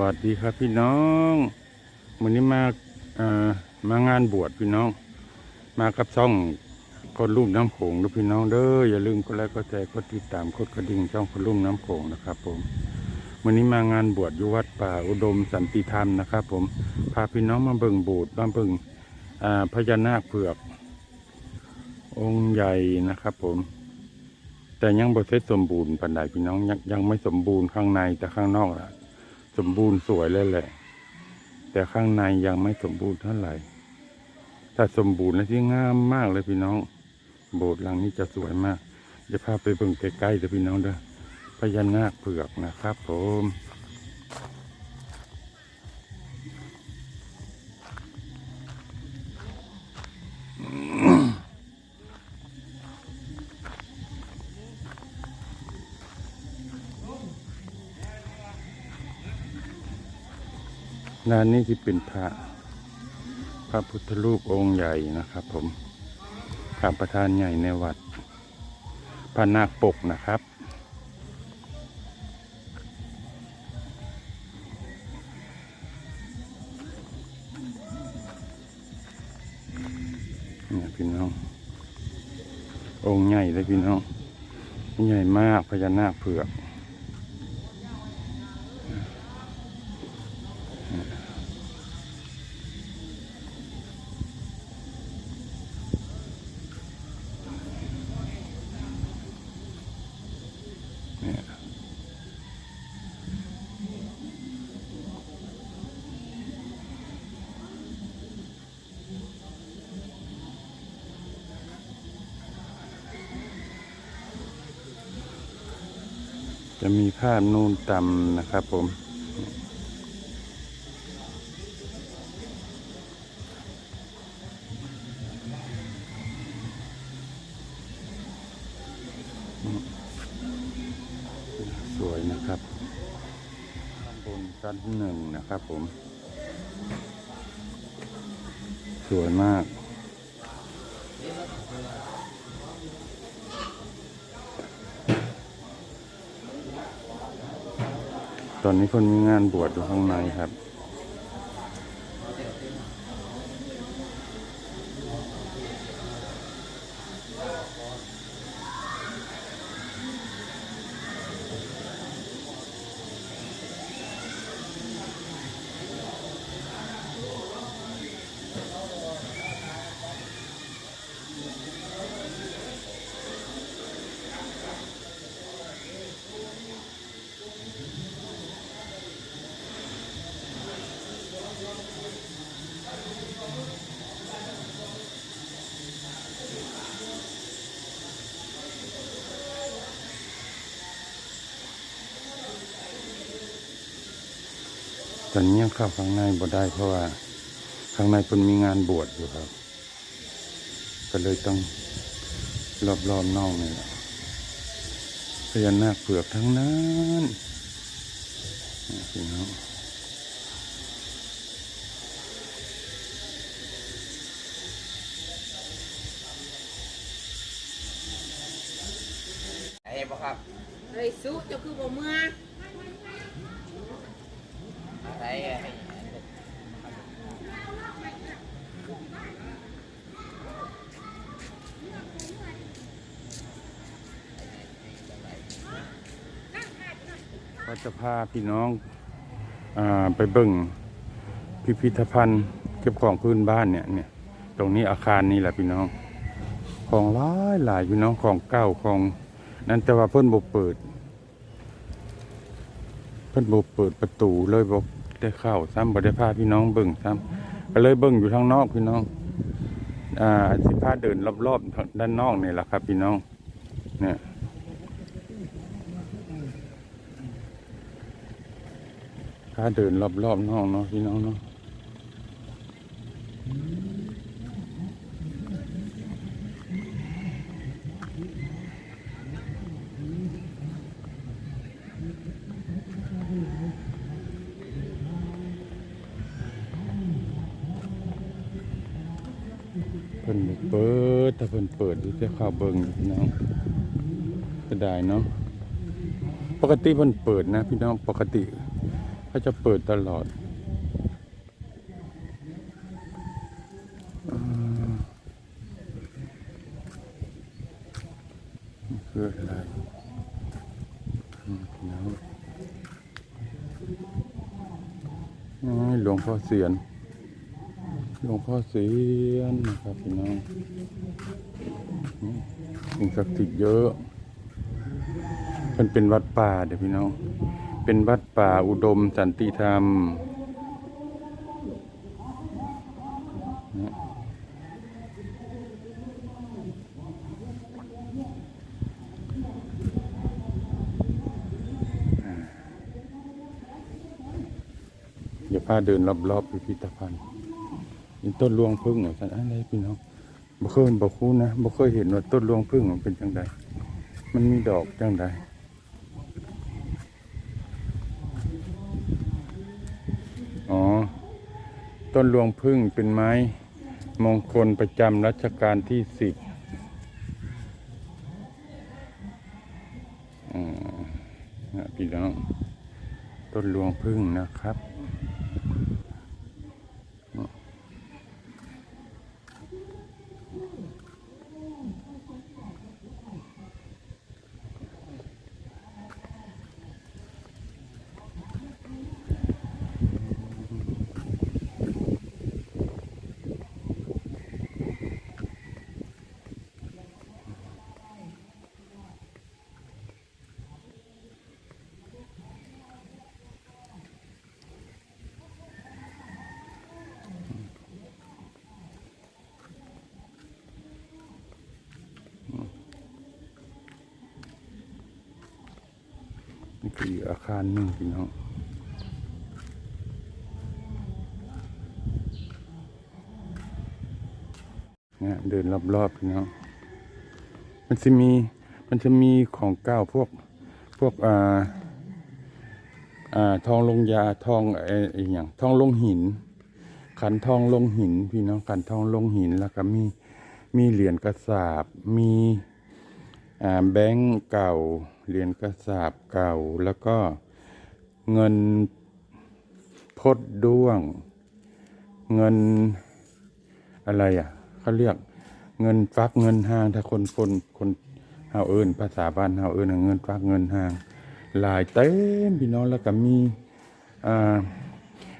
วัสดีครับพี่น้องวันนี้มาอ่อมางานบวชพี่น้อง มากับช่องคนลุ่มน้ำโขงนะพี่น้องเด้ออย่าลืมกดไลค์กดแชร์กดติดตามกดกระดิ่งช่องคนลุ่มน้ำโขงนะครับผมวันนี้มางานบวชอยู่วัดป่าอุดมสันติธรรมนะครับผมพาพี่น้องมาเบิ่งโบสถ์มาเบิ่งอ่าพญานาคเผือก องค์ใหญ่นะครับผมแต่ยังบ่เสร็จสมบูรณ์ปานใดพี่น้องยังยังไม่สมบูรณ์ข้างในแต่ข้างนอกล่ะ สมบูรณ์สวยเลยแหละ แต่ข้างในยังไม่สมบูรณ์เท่าไหร่ ถ้าสมบูรณ์แล้วที่งามมากเลยพี่น้อง โบสถ์หลังนี้จะสวยมากจะพาไปเบิ่งใกล้ๆเด้อพี่น้องเด้อพญานาคเผือกนะครับ ผม ด้านนี้ที่เป็นพระ พระพุทธรูปองค์ใหญ่นะครับ ผมพระประธานใหญ่ในวัดพระนาคปกนะครับ เนี่ยพี่น้อง องค์ใหญ่เลยพี่น้อง ใหญ่มากพญานาคเผือก จะมีภาพนูนต่ำนะครับผม สวยนะครับข้างบนชั้นหนึ่งนะครับผม สวยมาก ตอนนี้คนมีงานบวชอยู่ข้างในครับ ตอนนี้ยังเข้าข้างในบ่ได้เพราะว่าข้างในเพิ่นมีงานบวชอยู่ครับ ก็เลยต้องรอบๆนนอกนี่แหละพญานาคเปลือกทั้งนั้นนี่พี่น้องไอ้บ่ครับเฮ้ยสู้เจ้าคือบ่เมื่อ จะพาพี่น้องอไปเบิ่งพิพิธภัณฑ์เก็บของพื้นบ้านเนี่ยเนี่ย ตรงนี้อาคารนี้แหละพี่น้อง ของหลายหลายพี่น้องของเก่าของ นั่นแต่ว่าเพิ่นบ่เปิด เพิ่นบ่เปิดประตูเลยบ่ได้เข้าซ้ำบ่ได้พาพี่น้องเบิ่งซ้ำก็เลยเบิ่งอยู่ทางนอกพี่น้องอ่าสิพาเดินรอบๆทางด้านนอกนี่แหละครับ พี่น้องเนี่ย พาเดินรอบๆน้อกเนาะพี่น้องเนาะเพิ่นเปิดถ้าเพิ่นเปิดที่จะเข้าเบิ่งพี่น้องก็ได้เนาะปกติเพิ่นเปิดนะพี่น้องปกติ เขาจะเปิดตลอดอ่านี่คืออะไรพี่น้องนี่หลวงพ่อเสียน หลวงพ่อเสียนนะครับพี่น้องสิ่งศักดิ์สิทธิ์เยอะมันเป็นวัดป่าเดี๋ยวพี่น้อง เป็นวัดป่าอุดมสันติธรรม เดี๋ยวพาเดินรอบๆพิพิธภัณฑ์นี่ต้นรวงพึ่งเหรอสันอะไรพี่น้องบ่เคยบ่คุ้นะบ่เคยเห็นว่าต้นรวงพึ่งมันเป็นจังไดมันมีดอกจังได อ๋อ ต้นรวงพึ่งเป็นไม้มงคลประจำรัชกาลที่สิบอ่านะพี่น้อง ต้นรวงพึ่งนะครับ นี่คืออีกอาคารหนึ่งพี่น้องเนี่ยเดินรอบๆพี่น้องมันจะมีมันจะมีของเก้าพวกพวกอ่าอ่าทองลงยาทองไอ้ไอ้อย่างทองลงหิน ขันทองลงหิน พี่น้องขันทองลงหินแล้วก็มีมีเหรียญกระสาบมีอ่าแบงก์เก่า เหรียญกระสาบเก่าแล้วก็เงินพดด้วง เงินอะไรอะเขาเรียกเงินฟักเงินห้าง ถ้าคนคนคนเฮาเอินภาษาบ้านเฮาเอินว่าเงินฟักเงินห้าง หลายเต็มพี่น้องแล้วก็มีอ่า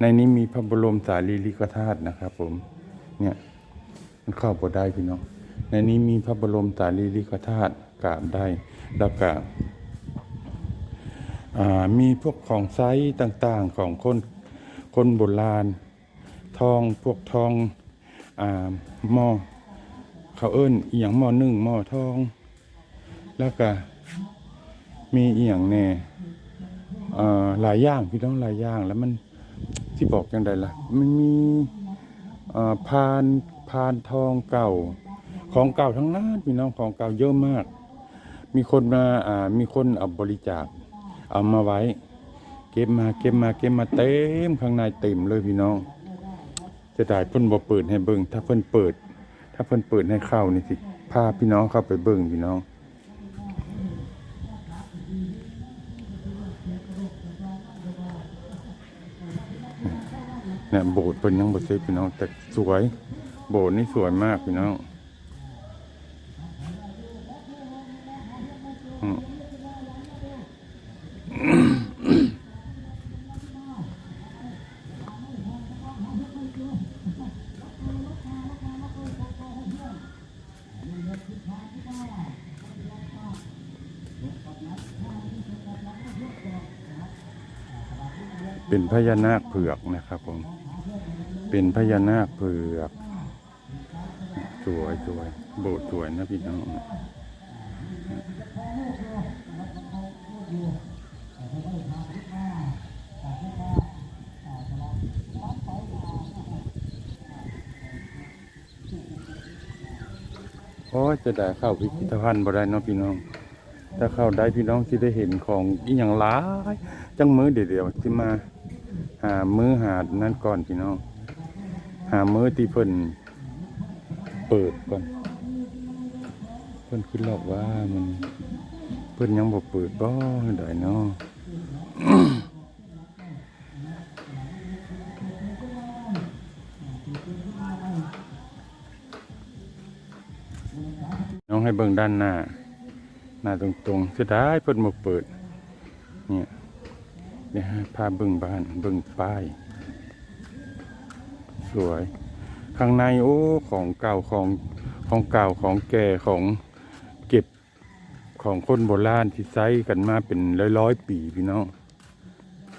ในนี้มีพระบรมสารีริกธาตุนะครับผมเนี่ยมันเข้าบ่ได้พี่น้อง ในนี้มีพระบรมสารีริกธาตุกราบได้แล้วก็มีพวกของไซส์ต่างๆของคนคนโบราณ ทองพวกทองอ่าหม้อเขาเอิ้นอียงหม้อนึ่งหม้อทอง แล้วก็มีเอียงแน่หลายอย่างพี่น้องหลายอย่างแล้วมันที่บอกยังไงล่ะมันมีพานพานทองเก่า ของเก่าทั้งนั้นพี่น้องของเก่าเยอะมาก มีคนมาอ่ามีคนเอาบริจาค เอามาไว้ เก็บมาเก็บมาเก็บมาเต็มข้างในเต็มเลยพี่น้องจะได้เพิ่นบ่เปิดให้เบิ่งถ้าเพิ่นเปิด ถ้าเพิ่นเปิดให้เข้านี่สิพาพี่น้องเข้าไปเบิ่งพี่น้องเนี่ยโบสถ์เพิ่นยังบ่เสร็จพี่น้องแต่สวย โบสถ์นี่สวยมากพี่น้อง เป็นพญานาคเผือกนะครับผม เป็นพญานาคเผือก สวยสวยโบสถ์สวยนะพี่น้อง โอ้จะได้เข้าพิพิธภัณฑ์บ่ได้เนาะพี่น้อง ถ้าเข้าได้พี่น้องที่ได้เห็นของอีหยังหลายจังมือเดี๋ยวๆที่มาหามือหาดนั่นก่อนพี่น้อง หามือที่เพิ่นเปิดก่อน เพิ่นคิดหรอกว่ามัน พิ่นยังบอกเปิดบ่ได้เนาะน้องให้เบิ่งด้านหน้า หน้าตรงๆเสียดายเพิ่นบ่เปิด เนี่ยเดี๋ยพาเบิ่งบ้านเบิ่งป้าย สวย ข้างในโอ้ของเก่าของของเก่าของแก่ของ ของคนโบราณที่ใช้กันมาเป็นร้อยร้อยๆปีพี่น้อง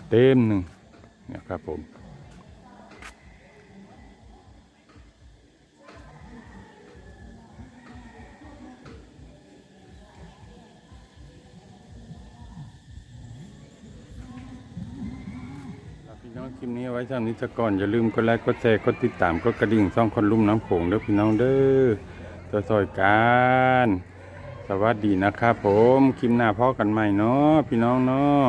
เต็มหนึ่งนะครับผมครับพี่น้องคลิปนี้ไว้เท่านี้ซะก่อนอย่าลืมกดไลค์กดแชร์กดติดตามกดกระดิ่งซ่องคนลุ่มน้ำโขงเด้อพี่น้องเด้อตัวซอยกัน สวัสดีนะครับผมคลิปหน้าพ่อกันใหม่เนาะพี่น้องเนาะ